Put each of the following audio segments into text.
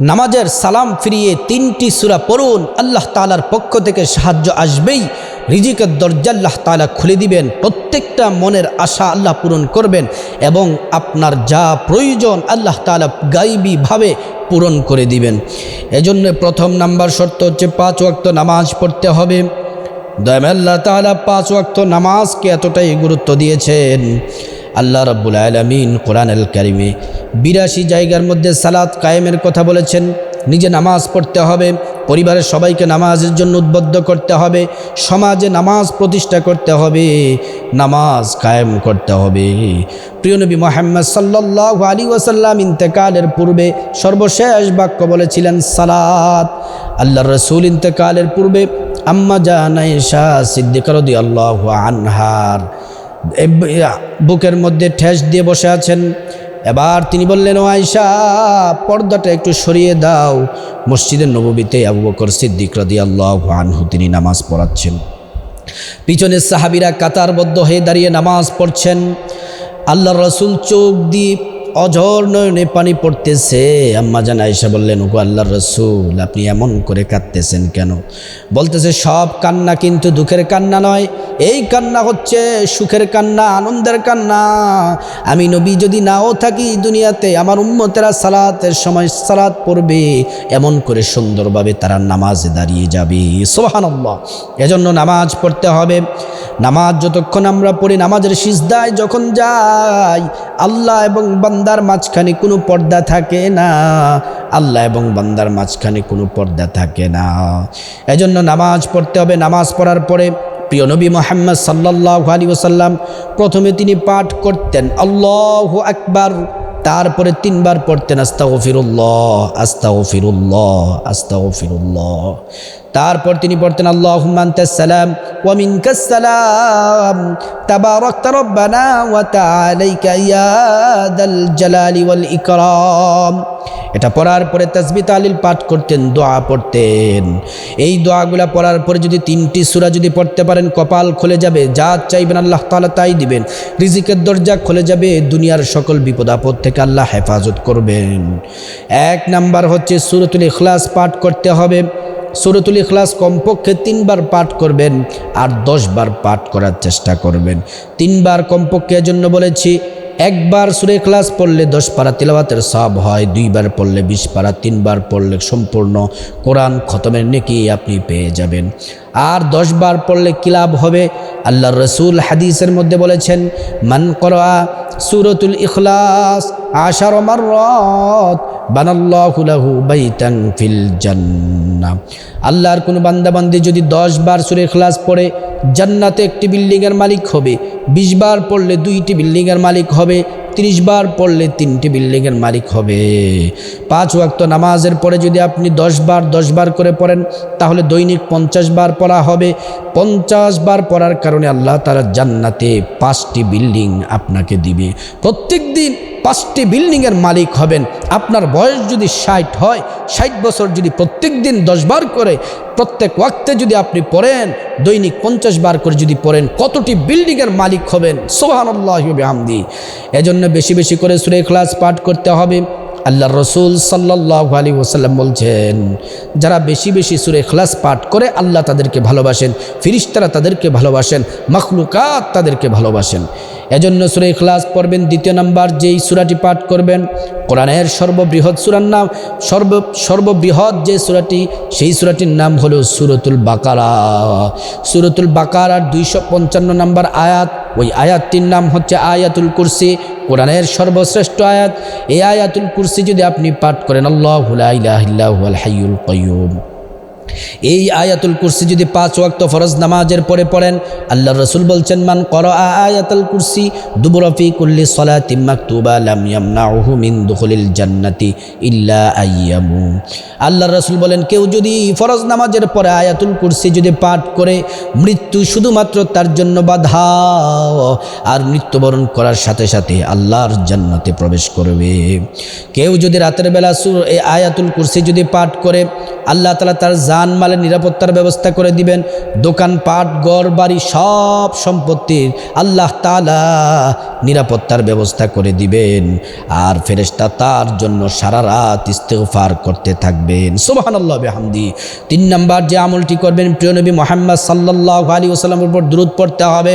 নামাজের সালাম ফিরিয়ে তিনটি সুরা পড়ুন, আল্লাহ তালার পক্ষ থেকে সাহায্য আসবেই। রিজিকের দরজা আল্লাহ তালা খুলে দিবেন, প্রত্যেকটা মনের আশা আল্লাহ পূরণ করবেন এবং আপনার যা প্রয়োজন আল্লাহ তালা গাইবীভাবে পূরণ করে দিবেন। এজন্য প্রথম নাম্বার শর্ত হচ্ছে পাঁচ ওয়াক্ত নামাজ পড়তে হবে। দয়াম আল্লাহ তালা পাঁচ ওয়াক্ত নামাজকে এতটাই গুরুত্ব দিয়েছেন। আল্লাহ রব্বুল আলমিন কোরআন আল কারিমে বিরাশি জায়গার মধ্যে সালাত কায়েমের কথা বলেছেন। নিজে নামাজ পড়তে হবে, পরিবারের সবাইকে নামাজের জন্য উদ্বুদ্ধ করতে হবে, সমাজে নামাজ প্রতিষ্ঠা করতে হবে, নামাজ কায়েম করতে হবে। প্রিয় নবী মোহাম্মদ সাল্লাহ আলী ওয়াসাল্লাম ইন্তেকালের পূর্বে সর্বশেষ বাক্য বলেছিলেন, সালাত। আল্লাহ রসুল ইন্তেকালের পূর্বে আম্মা জানাইশা সিদ্দিকরদি আল্লাহ আনহার বুকের মধ্যে ঠেস দিয়ে বসে আছেন। এবার তিনি বললেন, ও আয়সা পর্দাটা একটু সরিয়ে দাও। মসজিদের নবীতে আবু বকর সিদ্দিক রাদি আল্লাহ আনহু তিনি নামাজ পড়াচ্ছেন। পিছনের সাহাবিরা কাতারবদ্ধ হয়ে দাঁড়িয়ে নামাজ পড়ছেন। আল্লাহ রসুল চোখ দিয়ে অঝর নয়নে পানি পড়তেছে। আম্মা জান আয়সা বললেন, ওগো আল্লাহর রসুল, আপনি এমন করে কাঁদতেছেন কেন? বলতেছে, সব কান্না কিন্তু দুঃখের কান্না নয়, এই কান্না হচ্ছে সুখের কান্না, আনন্দের কান্না। আমি নবী যদি নাও থাকি দুনিয়াতে, আমার উম্মতেরা সালাতের সময় সালাত পড়বে, এমন করে সুন্দরভাবে তারা নামাজে দাঁড়িয়ে যাবে। সোহানল্লাহ এজন্য নামাজ পড়তে হবে। নামাজ যতক্ষণ আমরা পড়ি, নামাজের সিজদায় যখন যাই আল্লাহ এবং বান্দার মাঝখানে কোনো পর্দা থাকে না। আল্লাহ এবং বান্দার মাঝখানে কোনো পর্দা থাকে না। এজন্য নামাজ পড়তে হবে। নামাজ পড়ার পরে প্রিয় নবী মোহাম্মদ সাল্লাহ আলী ওসাল্লাম প্রথমে তিনি পাঠ করতেন, আল্লাহ আকবার। তারপরে তিনবার পড়তেন আস্তা ফিরুল্লাহ আস্তা ফিরুল্লাহ আস্তা ফিরুল্লাহ তারপর তিনি পড়তেন আল্লাহ সালাম এটা পড়ার পরে তসবি তালিল পাঠ করতেন, দোয়া পড়তেন। এই দোয়াগুলা পড়ার পরে যদি তিনটি সুরা যদি পড়তে পারেন, কপাল খুলে যাবে, যা চাইবেন আল্লাহ তালা তাই দিবেন। রিজিকের দরজা খুলে যাবে, দুনিয়ার সকল বিপদ আপদ থেকে আল্লাহ হেফাজত করবেন। এক নাম্বার হচ্ছে সুরতুল ইখলাস পাঠ করতে হবে। সুরতুল ইখলাস কমপক্ষে তিনবার পাঠ করবেন আর দশবার পাঠ করার চেষ্টা করবেন। তিনবার কমপক্ষে এজন্য বলেছি, একবার সুরে ক্লাস পড়লে দশ পারা তিলাবাতের সব হয়, দুইবার পড়লে বিশ পারা তিনবার পড়লে সম্পূর্ণ কোরআন খতমের নেকি আপনি পেয়ে যাবেন। আর দশবার পড়লে কিলাব হবে? আল্লাহ রসুল হাদিসের মধ্যে বলেছেন, মান করা সুরতুল ইখলাস, আশার মাররত বানাল্লাহুলাহু বাইতান ফিল জান্নাহ। আল্লাহর কোনো বান্দাবান্দি যদি দশ বার সুরে ইখলাস পড়ে, জান্নাতে একটি বিল্ডিংয়ের মালিক হবে, বিশ বার পড়লে দুইটি বিল্ডিংয়ের মালিক হবে তিরিশ বার পড়লে তিনটি বিল্ডিংয়ের মালিক হবে। পাঁচ ওয়াক্ত নামাজের পরে যদি আপনি দশ বার দশ বার করে পড়েন, তাহলে দৈনিক পঞ্চাশ বার পড়া হবে। পঞ্চাশ বার পড়ার কারণে আল্লাহ তারা জান্নাতে পাঁচটি বিল্ডিং আপনাকে দিবে। প্রত্যেক দিন পাঁচটি বিল্ডিংয়ের মালিক হবেন। আপনার বয়স যদি ষাট হয়, ষাট বছর যদি প্রত্যেক দিন দশবার করে, প্রত্যেক ওয়াক্তে যদি আপনি পড়েন, দৈনিক পঞ্চাশ বার করে যদি পড়েন, কতটি বিল্ডিংয়ের মালিক হবেন? সোহানুল্লাহ আমদি এজন্য বেশি বেশি করে সুরে ক্লাস পাঠ করতে হবে। আল্লাহ রসুল সাল্লাহ আলী ওসাল্লাম বলছেন, যারা বেশি বেশি সুরে খ্লাস পাঠ করে, আল্লাহ তাদেরকে ভালোবাসেন, ফিরিস্তারা তাদেরকে ভালোবাসেন, মখলুকাত তাদেরকে ভালোবাসেন। এজন্য সুরে খ্লাস পড়বেন, দ্বিতীয় নাম্বার যেই সুরাটি পাঠ করবেন, কোরআনের সর্ববৃহৎ সুরার নাম, সর্ব, সর্ববৃহৎ যে সুরাটি, সেই সুরাটির নাম হলো সুরতুল বাকারা। সুরতুল বাকারার দুইশো পঞ্চান্ন নাম্বার আয়াত ওই আয়াতটির নাম হচ্ছে আয়াতুল কুরসি, কোরআনের সর্বশ্রেষ্ঠ আয়াত। এই আয়াতুল কুরসি যদি আপনি পাঠ করেন, আল্লাহ হাইউল কয়ুম এই আয়াতুল কুরসি যদি পাঁচ ওয়াক্ত ফরজ নামাজের পরে পড়েন, আল্লাহ রসুল বলছেন, মান কর আয়াতুল কুরসি দুবরফি কুল্লি সলাতি ইল্লা আইয়ামু। আল্লাহ রসুল বলেন, কেউ যদি ফরজ নামাজের পরে আয়াতুল কুরসি যদি পাঠ করে, মৃত্যু শুধুমাত্র তার জন্য বাধা আর মৃত্যুবরণ করার সাথে সাথে আল্লাহর জান্নাতে প্রবেশ করবে। কেউ যদি রাতের বেলা সুর আয়াতুল কুরসি যদি পাঠ করে, আল্লাহ তালা তার জান মালের নিরাপত্তার ব্যবস্থা করে দিবেন। দোকানপাট গড় বাড়ি সব সম্পত্তির আল্লাহ তালা নিরাপত্তার ব্যবস্থা করে দিবেন। আর ফেরেস্তা তার জন্য সারা রাত ইস্তেফার করতে থাকবেন। সুবহানাল্লাহ হামদি তিন নম্বর যে আমলটি করবেন প্রিয়নবী মোহাম্মদ সাল্লাহ আলী ওসালামের উপর দূরত পড়তে হবে।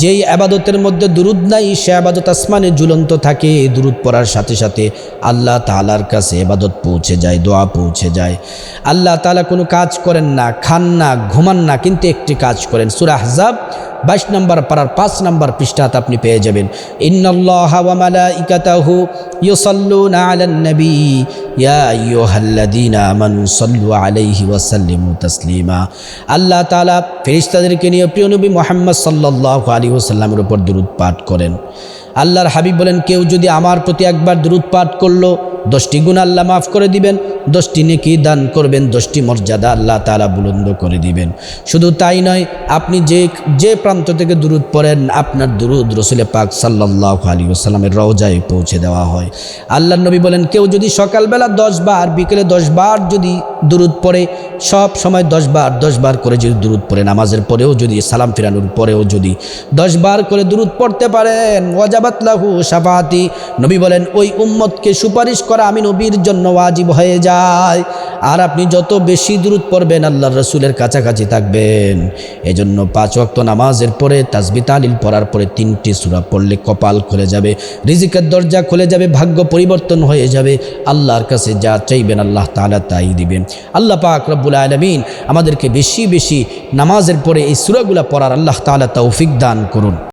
যেই আবাদতের মধ্যে দুরুদ নাই, সে আবাদত আসমানে ঝুলন্ত থাকে। এই দুরুদ পড়ার সাথে সাথে আল্লাহ তালার কাছে এবাদত পৌঁছে যায়, দোয়া পৌঁছে যায়। আল্লাহ তালা কোনো কাজ করেন না, খান না, ঘুমান না, কিন্তু একটি কাজ করেন। সুরা হাজাব বাইশ নম্বর পাড়ার পাঁচ নম্বর পৃষ্ঠাত আপনি পেয়ে যাবেন। ইয়া আলাইহি আল্লাহ তাআলা ফেরেশতাদেরকে নিয়ে প্রিয় নবী মোহাম্মদ সাল্লাল্লাহু আলাইহি ওয়াসাল্লামের উপর দরুদ পাঠ করেন। আল্লাহর হাবিব বলেন, কেউ যদি আমার প্রতি একবার দরুদ পাঠ করল, দশটি গুণ আল্লাহ মাফ করে দিবেন, দশটি নেকি দান করবেন, দশটি মর্যাদা আল্লাহ তালা বুলন্দ করে দিবেন। শুধু তাই নয়, আপনি যে যে প্রান্ত থেকে দূরত পড়েন, আপনার দুরুদ রসুলে পাক সাল্লাহ আলী আসসালামের রওজায় পৌঁছে দেওয়া হয়। আল্লাহ নবী বলেন, কেউ যদি সকালবেলা দশ বার, বিকেলে দশ বার যদি দূরত পড়ে, সব সময় দশ বার দশ বার করে যদি দূরত পড়ে, নামাজের পরেও যদি সালাম ফিরানোর পরেও যদি দশ বার করে দূরত পড়তে পারেন। ওয়াজাবাত লাহু সাফাতি নবী বলেন, ওই উম্মতকে সুপারিশ করা আমি নবীর জন্য ওয়াজিব হয়ে যায়। আর আপনি যত বেশি দূরত পড়বেন আল্লাহ রসুলের কাছাকাছি থাকবেন। এজন্য পাঁচ ওয়াক্ত নামাজের পরে তাজবি তালিল পড়ার পরে তিনটি সুরা পড়লে কপাল খুলে যাবে, রিজিকের দরজা খুলে যাবে, ভাগ্য পরিবর্তন হয়ে যাবে। আল্লাহর কাছে যা চাইবেন, আল্লাহ তাআলা তাই দিবেন। আল্লাহ পাক রব্বুল আলমিন আমাদেরকে বেশি বেশি নামাজের পরে এই সুরাগুলা পড়ার আল্লাহ তালা তৌফিক দান করুন।